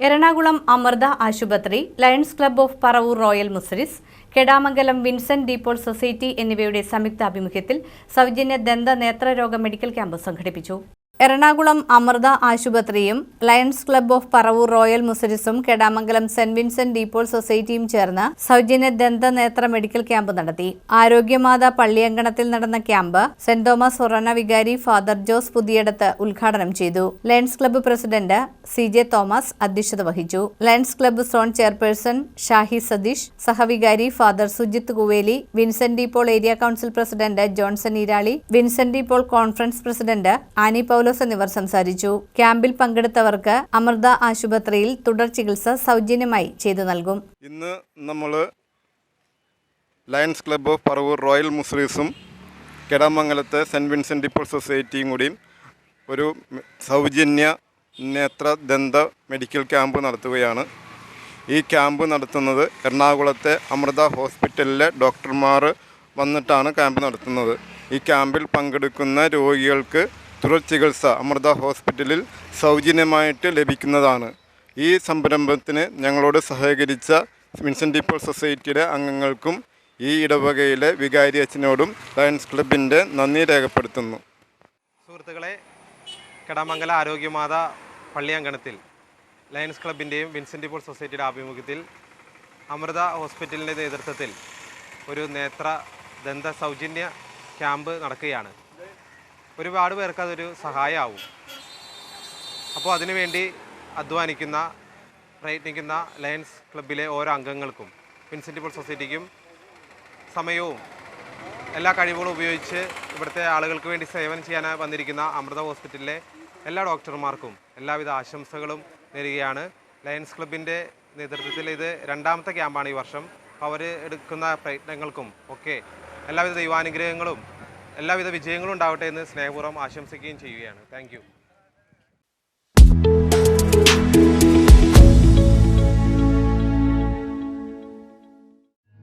എറണാകുളം അമൃത ആശുപത്രി Lions Club of Paravur Royal Muziris Kedamangalam Vincent de Paul Society എന്നിവയുടെ സംയുക്താഭിമുഖ്യത്തിൽ സൌജന്യ ദന്ത നേത്രരോഗ മെഡിക്കൽ ക്യാമ്പ് സംഘടിപ്പിച്ചു. എറണാകുളം അമൃത ആശുപത്രിയും Lions Club of Paravur Royal മുസരിസും Kedamangalam Saint Vincent de Paul സൊസൈറ്റിയും ചേർന്ന് സൗജന്യ ദന്ത നേത്ര മെഡിക്കൽ ക്യാമ്പ് നടത്തി. ആരോഗ്യമാത പള്ളിയങ്കണത്തിൽ നടന്ന ക്യാമ്പ് സെന്റ് തോമസ് ഫൊറോന വികാരി ഫാദർ ജോസ് പുതിയടത്ത് ഉദ്ഘാടനം ചെയ്തു. Lions Club president C J Thomas അധ്യക്ഷത വഹിച്ചു. Lions Club zone chairperson Shahi Satheesh സഹവികാരി father Sujith Kuveli Vincent de Paul area council president Johnson Eerali Vincent de Paul conference president Annie Paulose എന്നിവർ സംസാരിച്ചു. ക്യാമ്പിൽ പങ്കെടുത്തവർക്ക് അമൃത ആശുപത്രിയിൽ തുടർ ചികിത്സ സൗജന്യമായി ചെയ്തു നൽകും. ഇന്ന് നമ്മൾ ലയൺസ് ക്ലബ്ബ് പറവൂർ റോയൽ മുസ്ലിംസും കെടാമംഗലത്തെ സെന്റ് വിൻസെന്റ് ഡിപ്പോൾ സൊസൈറ്റിയും കൂടിയും ഒരു സൗജന്യ നേത്ര ദന്ത മെഡിക്കൽ ക്യാമ്പ് നടത്തുകയാണ്. ഈ ക്യാമ്പ് നടത്തുന്നത് എറണാകുളത്തെ അമൃത ഹോസ്പിറ്റലിലെ ഡോക്ടർമാർ വന്നിട്ടാണ് ക്യാമ്പ് നടത്തുന്നത്. ഈ ക്യാമ്പിൽ പങ്കെടുക്കുന്ന രോഗികൾക്ക് തുടർ ചികിത്സ അമൃത ഹോസ്പിറ്റലിൽ സൗജന്യമായിട്ട് ലഭിക്കുന്നതാണ്. ഈ സംരംഭത്തിന് ഞങ്ങളോട് സഹകരിച്ച വിൻസെന്റ് പോൾ സൊസൈറ്റിയുടെ അംഗങ്ങൾക്കും ഈ ഇടവകയിലെ വികാരി അച്ഛനോടും ലയൺസ് ക്ലബിന്റെ നന്ദി രേഖപ്പെടുത്തുന്നു. സുഹൃത്തുക്കളെ കടമംഗല ആരോഗ്യമാത പള്ളിയങ്കണത്തിൽ ലയൺസ് ക്ലബിന്റെയും വിൻസെന്റ് പോൾ സൊസൈറ്റിയുടെ ആഭിമുഖ്യത്തിൽ അമൃത ഹോസ്പിറ്റലിന്റെ നേതൃത്വത്തിൽ ഒരു നേത്ര ദന്ത സൗജന്യ ക്യാമ്പ് നടക്കുകയാണ്. ഒരുപാട് പേർക്ക് അതൊരു സഹായമാവും അപ്പോൾ അതിനുവേണ്ടി അധ്വാനിക്കുന്ന പ്രയത്നിക്കുന്ന ലയൺസ് ക്ലബിലെ ഓരോ അംഗങ്ങൾക്കും വിൻസെന്റ് പോൾ സൊസൈറ്റിക്കും സമയവും എല്ലാ കഴിവുകളും ഉപയോഗിച്ച് ഇവിടുത്തെ ആളുകൾക്ക് വേണ്ടി സേവനം ചെയ്യാനായി വന്നിരിക്കുന്ന അമൃത ഹോസ്പിറ്റലിലെ എല്ലാ ഡോക്ടർമാർക്കും എല്ലാവിധ ആശംസകളും നേരുകയാണ്. ലയൺസ് ക്ലബിന്റെ നേതൃത്വത്തിൽ ഇത് രണ്ടാമത്തെ ക്യാമ്പാണ് ഈ വർഷം. അവർ എടുക്കുന്ന പ്രയത്നങ്ങൾക്കും ഒക്കെ എല്ലാവിധ ദൈവാനുഗ്രഹങ്ങളും എല്ലാവിധ വിജയങ്ങളും ഉണ്ടാവട്ടെ എന്ന് സ്നേഹപൂർവം ആശംസിക്കുകയും ചെയ്യുകയാണ്. താങ്ക്